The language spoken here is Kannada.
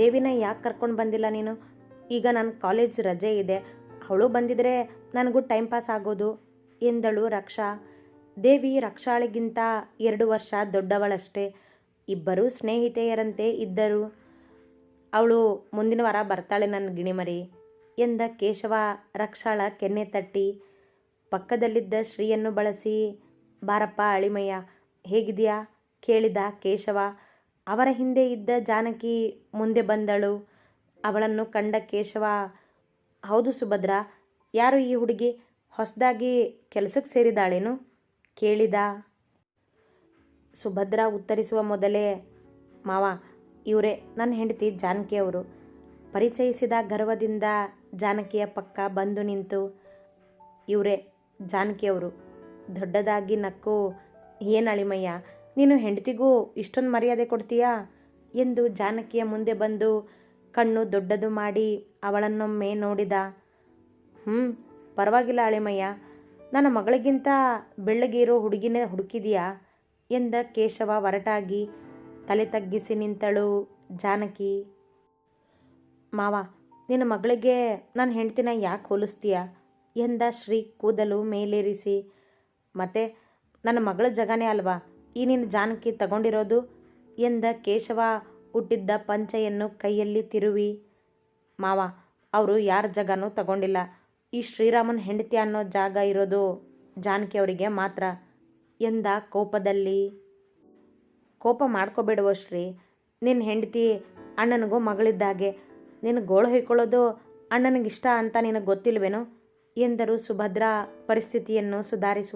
ದೇವಿನ ಯಾಕೆ ಕರ್ಕೊಂಡು ಬಂದಿಲ್ಲ ನೀನು? ಈಗ ನನ್ನ ಕಾಲೇಜ್ ರಜೆ ಇದೆ. ಅವಳು ಬಂದಿದ್ರೆ ನನಗೂ ಟೈಮ್ ಪಾಸ್ ಆಗೋದು ಎಂದಳು ರಕ್ಷಾ. ದೇವಿ ರಕ್ಷಾಳಿಗಿಂತ ಎರಡು ವರ್ಷ ದೊಡ್ಡವಳಷ್ಟೇ. ಇಬ್ಬರೂ ಸ್ನೇಹಿತೆಯರಂತೆ ಇದ್ದರು. ಅವಳು ಮುಂದಿನ ವಾರ ಬರ್ತಾಳೆ ನನ್ನ ಗಿಣಿಮರಿ ಎಂದ ಕೇಶವ ರಕ್ಷಾಳ ಕೆನ್ನೆ ತಟ್ಟಿ. ಪಕ್ಕದಲ್ಲಿದ್ದ ಶ್ರೀಯನ್ನು ಬಳಸಿ, ಬಾರಪ್ಪ ಅಳಿಮಯ್ಯ ಹೇಗಿದೆಯಾ ಕೇಳಿದ ಕೇಶವ. ಅವರ ಹಿಂದೆ ಇದ್ದ ಜಾನಕಿ ಮುಂದೆ ಬಂದಳು. ಅವಳನ್ನು ಕಂಡ ಕೇಶವ, ಹೌದು ಸುಭದ್ರ, ಯಾರು ಈ ಹುಡುಗಿ? ಹೊಸದಾಗಿ ಕೆಲಸಕ್ಕೆ ಸೇರಿದಾಳೇನು? ಕೇಳಿದ. ಸುಭದ್ರ ಉತ್ತರಿಸುವ ಮೊದಲೇ, ಮಾವ, ಇವರೇ ನನ್ನ ಹೆಂಡತಿ ಜಾನಕಿ ಅವರು. ಪರಿಚಯಿಸಿದ ಗರ್ವದಿಂದ ಜಾನಕಿಯ ಪಕ್ಕ ಬಂದು ನಿಂತು, ಇವರೇ ಜಾನಕಿಯವರು ದೊಡ್ಡದಾಗಿ ನಕ್ಕು ಏನು ಅಳಿಮಯ್ಯ? ನೀನು ಹೆಂಡತಿಗೂ ಇಷ್ಟೊಂದು ಮರ್ಯಾದೆ ಕೊಡ್ತೀಯಾ? ಎಂದು ಜಾನಕಿಯ ಮುಂದೆ ಬಂದು ಕಣ್ಣು ದೊಡ್ಡದು ಮಾಡಿ ಅವಳನ್ನೊಮ್ಮೆ ನೋಡಿದ. ಹ್ಞೂ ಪರವಾಗಿಲ್ಲ ಅಳಿಮಯ್ಯ. ನನ್ನ ಮಗಳಿಗಿಂತ ಬೆಳ್ಳಗಿರೋ ಹುಡುಗಿನೇ ಹುಡುಕಿದೀಯಾ? ಎಂದ ಕೇಶವ ಒರಟಾಗಿ ತಲೆ ತಗ್ಗಿಸಿ ನಿಂತಳು ಜಾನಕಿ. ಮಾವ, ನಿನ್ನ ಮಗಳಿಗೆ ನನ್ನ ಹೆಂಡ್ತಿನ ಯಾಕೆ ಹೋಲಿಸ್ತೀಯ? ಎಂದ ಶ್ರೀ ಕೂದಲು ಮೇಲೇರಿಸಿ. ಮತ್ತೆ, ನನ್ನ ಮಗಳ ಜಗನೇ ಅಲ್ವಾ? ಈ ನಿನ್ನ ಜಾನಕಿ ತಗೊಂಡಿರೋದು? ಎಂದ ಕೇಶವ ಹುಟ್ಟಿದ್ದ ಪಂಚೆಯನ್ನು ಕೈಯಲ್ಲಿ ತಿರುವಿ. ಮಾವ, ಅವರು ಯಾರ ಜಾಗನೂ ತಗೊಂಡಿಲ್ಲ. ಈ ಶ್ರೀರಾಮನ ಹೆಂಡತಿ ಅನ್ನೋ ಜಾಗ ಇರೋದು ಜಾನಕಿ ಅವರಿಗೆ ಮಾತ್ರ ಎಂದ ಕೋಪದಲ್ಲಿ. ಕೋಪ ಮಾಡ್ಕೋಬೇಡುವ ಶ್ರೀ, ನಿನ್ನ ಹೆಂಡತಿ ಅಣ್ಣನಿಗೂ ಮಗಳಿದ್ದಾಗೆ ನಿನ್ನ ಗೋಳು ಹೊಯ್ಕೊಳ್ಳೋದು ಅಣ್ಣನಿಗಿಷ್ಟ ಅಂತ ನಿನಗೆ ಗೊತ್ತಿಲ್ವೇನೋ? ಎಂದರು ಸುಭದ್ರ ಪರಿಸ್ಥಿತಿಯನ್ನು ಸುಧಾರಿಸುವ